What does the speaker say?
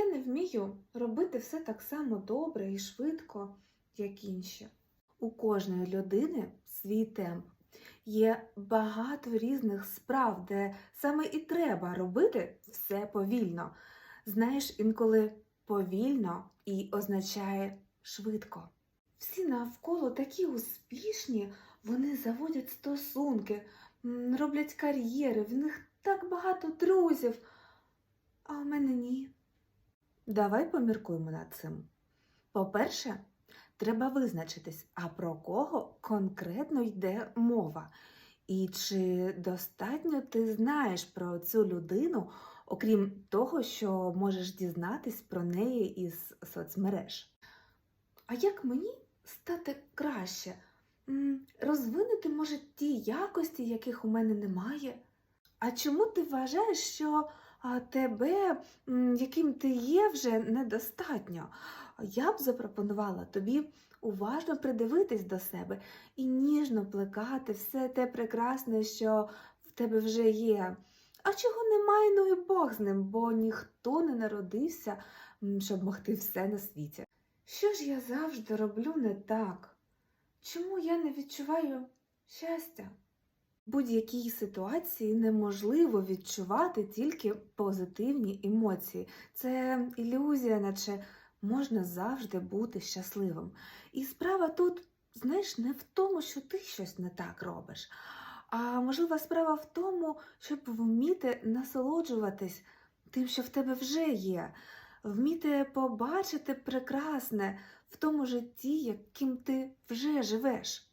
я не вмію робити все так само добре і швидко, як інші. У кожної людини свій темп. Є багато різних справ, де саме і треба робити все повільно. Знаєш, інколи повільно і означає швидко. Всі навколо такі успішні, вони заводять стосунки, роблять кар'єри, в них так багато друзів, а у мене ні. Давай поміркуємо над цим. По-перше, треба визначитись, а про кого конкретно йде мова. І чи достатньо ти знаєш про цю людину, окрім того, що можеш дізнатись про неї із соцмереж? А як мені стати краще? Розвинути, може, ті якості, яких у мене немає? А чому ти вважаєш, що тебе, яким ти є, вже недостатньо? Я б запропонувала тобі уважно придивитись до себе і ніжно плекати все те прекрасне, що в тебе вже є. А чого немає, ну і Бог з ним, бо ніхто не народився, щоб могти все на світі. Що ж я завжди роблю не так? Чому я не відчуваю щастя? Будь-якій ситуації неможливо відчувати тільки позитивні емоції. Це ілюзія, наче можна завжди бути щасливим. І справа тут, знаєш, не в тому, що ти щось не так робиш, а можлива справа в тому, щоб вміти насолоджуватись тим, що в тебе вже є, вміти побачити прекрасне в тому житті, яким ти вже живеш.